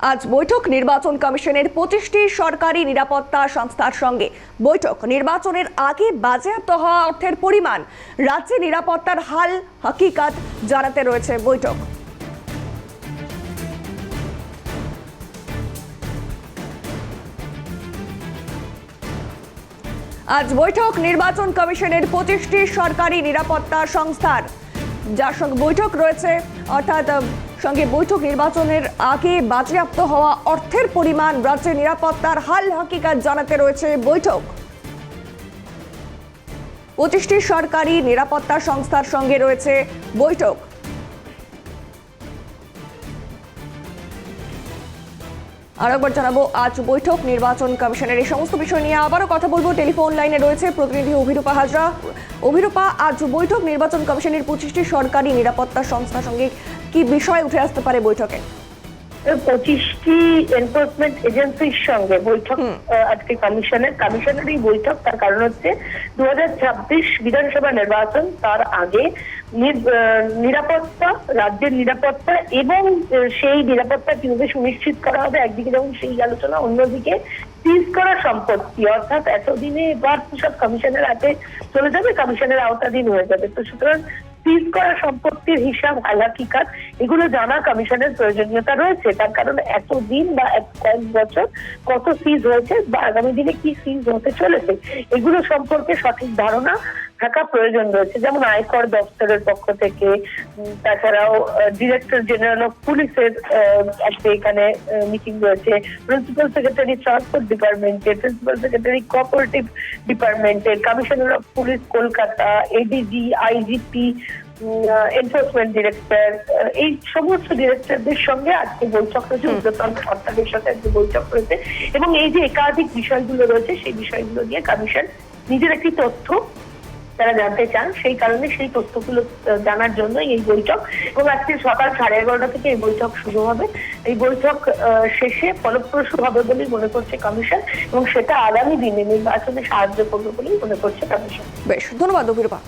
আজ বৈঠক নির্বাচন কমিশনের পঁচিশটি সরকারি নিরাপত্তা সংস্থার সঙ্গে। বৈঠক নির্বাচনের আগে বাজেয়াপ্ত হওয়া অর্থের পরিমাণ, রাজ্যে নিরাপত্তার হাল, হাকিকাত জানাতে রয়েছে বৈঠক। আজ বৈঠক নির্বাচন কমিশনের পঁচিশটি সরকারি নিরাপত্তা সংস্থার। যার সঙ্গে বৈঠক রয়েছে, অর্থাৎ সঙ্গে বৈঠক নির্বাচনের আগে বাজেয়াপ্ত হওয়া অর্থের পরিমাণ রাজ্যের নিরাপত্তার হাল হাকিকাত জানাতে রয়েছে বৈঠক। পঁচিশটি সরকারি নিরাপত্তা সংস্থার সঙ্গে রয়েছে বৈঠক। আরেকবার জানাব, আজ বৈঠক, নির্বাচন কমিশনের এই সমস্ত বিষয় নিয়ে আবারও কথা বলব। টেলিফোন লাইনে রয়েছে প্রতিনিধি অভিরূপা হাজরা। অভিরূপা, আজ বৈঠক, নির্বাচন কমিশনের পঁচিশটি সরকারি নিরাপত্তা সংস্থার সঙ্গে কি বিষয় উঠে আসতে পারে বৈঠকে? পঁচিশটি এনফোর্সমেন্ট এজেন্সির সঙ্গে বৈঠক আজকে কমিশনের কমিশনের এই বৈঠক। তার কারণ হচ্ছে দুই হাজার ছাব্বিশ বিধানসভা নির্বাচন তার আগে নিরাপত্তা রাজ্যের নিরাপত্তা এবং সেই নিরাপত্তা কীভাবে সুনিশ্চিত করা হবে একদিকে যেমন সেই আলোচনা অন্যদিকে সিজ করা সম্পত্তি। অর্থাৎ এতদিনে এবার তো সব কমিশনের হাতে চলে যাবে কমিশনের আওতাধীন হয়ে যাবে। তো সুতরাং সিজ করা সম্পত্তির হিসাব হালাকিকাত, এগুলো জানা কমিশনের প্রয়োজনীয়তা রয়েছে। তার কারণ এতদিন বা কয়েক বছর কত সিজ হয়েছে বা আগামী দিনে কি সিজ হতে চলেছে, এগুলো সম্পর্কে সঠিক ধারণা থাকা প্রয়োজন রয়েছে। যেমন আয়কর দপ্তরের পক্ষ থেকে তাছাড়াও ডিরেক্টর জেনারেল অফ পুলিশের আজকে এখানে মিটিং রয়েছে। প্রিন্সিপাল সেক্রেটারি ট্রান্সপোর্ট ডিপার্টমেন্টের প্রিন্সিপাল সেক্রেটারি কোঅপারেটিভ ডিপার্টমেন্টের commissioner of police Kolkata ADG IGP enforcement director এই সমস্ত ডিরেক্টরদের সঙ্গে আজকে বৈঠক রয়েছে উদ্যতন কর্তাদের সাথে আজকে বৈঠক রয়েছে এবং এই যে একাধিক বিষয়গুলো রয়েছে সেই বিষয়গুলো নিয়ে কমিশন নিজের একটি তথ্য তারা জানতে চান, সেই কারণে সেই তথ্যগুলো জানার জন্য এই বৈঠক। এবং আজকে সকাল সাড়ে এগারোটা থেকে এই বৈঠক শুরু হবে। এই বৈঠক শেষে ফলপ্রসূ হবে বলেই মনে করছে কমিশন, এবং সেটা আগামী দিনে নির্বাচনে সাহায্য করবে বলেই মনে করছে কমিশন। বেশ, ধন্যবাদ অভিরূপা।